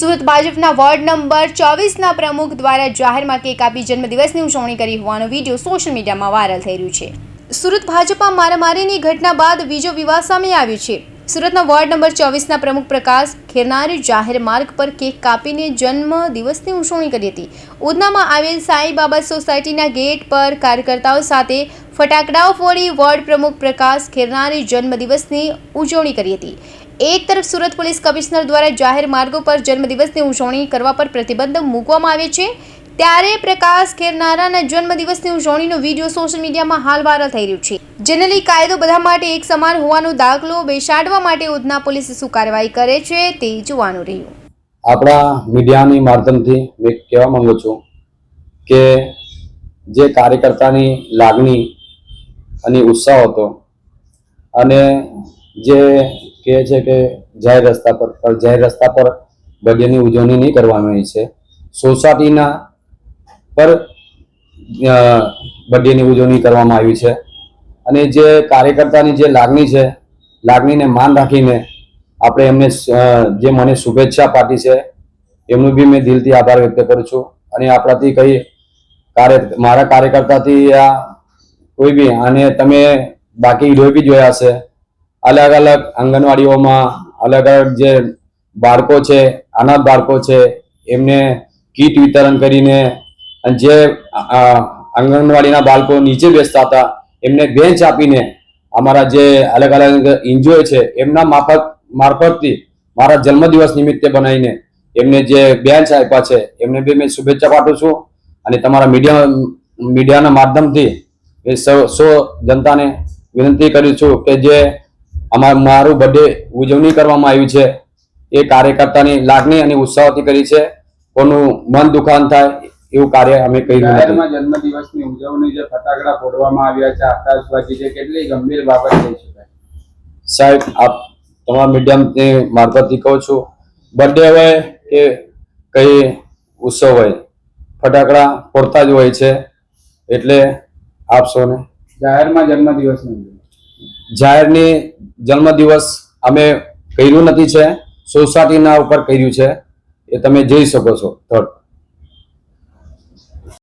સુરત ભાજપના ward number ચોવીસના પ્રમુખ દ્વારા જાહેરમાં કેક આપી જન્મદિવસની ઉજવણી કરી હોવાનો વીડિયો સોશિયલ મીડિયામાં વાયરલ થઈ રહ્યું છે. સુરત ભાજપમાં મારામારીની ઘટના બાદ બીજો વિવાદ સામે આવ્યો છે. સુરતના વોર્ડ નંબર ચોવીસના પ્રમુખ પ્રકાશ ખેરનારે જાહેર માર્ગ પર કેક કાપીને જન્મ દિવસની ઉજવણી કરી હતી. ઉધનામાં આવેલ સાંઈ બાબા સોસાયટીના ગેટ પર કાર્યકર્તાઓ સાથે ફટાકડાઓ ફોડી વોર્ડ પ્રમુખ પ્રકાશ ખેરનારે જન્મદિવસની ઉજવણી કરી હતી. એક તરફ સુરત પોલીસ કમિશનર દ્વારા જાહેર માર્ગો પર જન્મદિવસની ઉજવણી કરવા પર પ્રતિબંધ મૂકવામાં આવે છે, ત્યારે પ્રકાશ ખેરનારાના જન્મદિવસની ઉજવણીનો વીડિયો સોશિયલ મીડિયામાં હાલ વાયરલ થઈ રહ્યો છે. જેને લઈ કાયદો બધા માટે એક સમાન હોવાનો દાખલો બેસાડવા માટે ઉધના પોલીસ શું કાર્યવાહી કરે છે તે જોવાનું રહ્યું. આપણા મીડિયાની માધ્યમથી મેં કહેવા માંગુ છું કે જે કાર્યકર્તાની લાગણી અને ઉત્સાહ હતો અને જે કહે છે કે જાહેર રસ્તા પર જાહેર રસ્તા પર બર્થડેની ઉજવણી નહીં કરવામાં આવી છે. સોસાયટીના પર બર્થડેની ઉજવણી કરવામાં આવી છે. અને જે કાર્યકર્તાની જે લાગણી છે, લાગણીને માન રાખીને આપણે એમને જે મને શુભેચ્છા પાઠી છે, એમનું બી મેં દિલથી આભાર વ્યક્ત કરું છું. અને આપણાથી કઈ કાર્ય, મારા કાર્યકર્તાથી આ કોઈ બી, અને તમે બાકી વીડિયો બી જોયા હશે અલગ અલગ આંગણવાડીઓમાં અલગ અલગ જે બાળકો છે, અનાથ બાળકો છે, એમને કીટ વિતરણ કરીને જે આંગણવાડીના બાળકો નીચે બેસતા હતા, એમને બેન્ચ આપીને અમારા જે અલગ અલગ એનજીઓ છે, એમના મારફત મારફતથી મારા જન્મદિવસ નિમિત્તે બનાવીને એમને જે બેન્ચ આપ્યા છે, એમને બી મેં શુભેચ્છા પાઠવું છું અને તમારા મીડિયા, મીડિયાના માધ્યમથી એ સૌ સૌ જનતાને વિનંતી કરું છું કે જે અમાર મારું બર્થડે ઉજવણી કરવામાં આવી છે. એ કાર્યકર્તાની લાગણી અને ઉત્સાહથી કરી છે. કોનું મન દુખાન થાય એવું કાર્ય અમે કર્યું જન્મદિવસની ઉજવણી જે ફટાકડા ફોડવામાં આવ્યા છે આતશબાજી છે કેટલી ગંભીર બાબત થઈ શકાય. સાહેબ આપ તમારા મીડિયમની મારફતથી કહું છું બર્થડે હોય કે કઈ ઉત્સવ હોય ફટાકડા ફોડતા જ હોય છે. એટલે આપ સૌને જાહેરમાં જન્મદિવસની જાહેરની જન્મદિવસ અમે કર્યું નથી છે. સોસાયટીના ઉપર કર્યું છે. એ તમે જોઈ શકો છો. થર્ડ